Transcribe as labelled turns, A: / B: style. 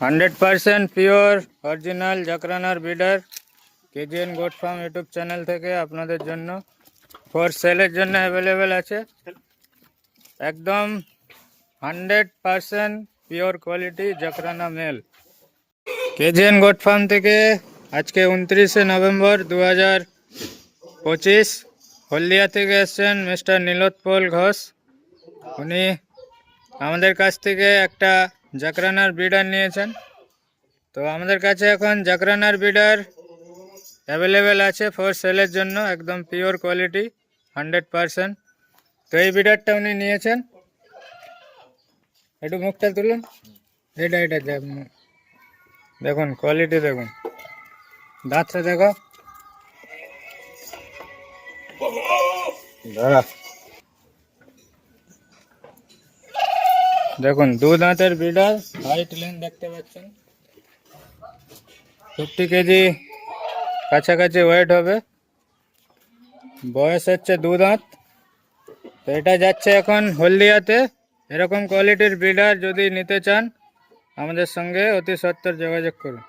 A: Hundred percent pure, original জাকরানার breeder KGN goat farm YouTube channel থেকে আপনাদের জন্য। For সেলের জন্য অ্যাভেলেবেল আছে। একদম hundred percent pure quality Jakhrana male. KGN goat farm থেকে আজকে উনত্রিশে নভেম্বর দু হাজার পঁচিশ হলদিয়া থেকে এসছেন মিস্টার নীলোৎপল ঘোষ। উনি আমাদের কাছ থেকে একটা জাকরানার ব্রিডার নিয়েছেন। তো আমাদের কাছে এখন জাকরানার ব্রিডার অ্যাভেলেবেল আছে ফর সেলের জন্য, একদম পিওর কোয়ালিটি হান্ড্রেড পারসেন্ট তো এই ব্রিডারটা উনি নিয়েছেন। একটু মুখটা তুলুন। এটা এটা দেখ- দেখুন কোয়ালিটি দেখুন। দাঁতটা দেখো। দাঁড়া। দেখুন, দু দাঁতের ব্রিডার হাইট লেন দেখতে পাচ্ছেন। ফিফটি কেজি কাছাকাছি ওয়েট হবে। বয়স হচ্ছে দু দাঁত। তো এটা যাচ্ছে এখন হলদিয়াতে। এরকম কোয়ালিটির ব্রিডার যদি নিতে চান, আমাদের সঙ্গে অতি সত্তর যোগাযোগ করুন।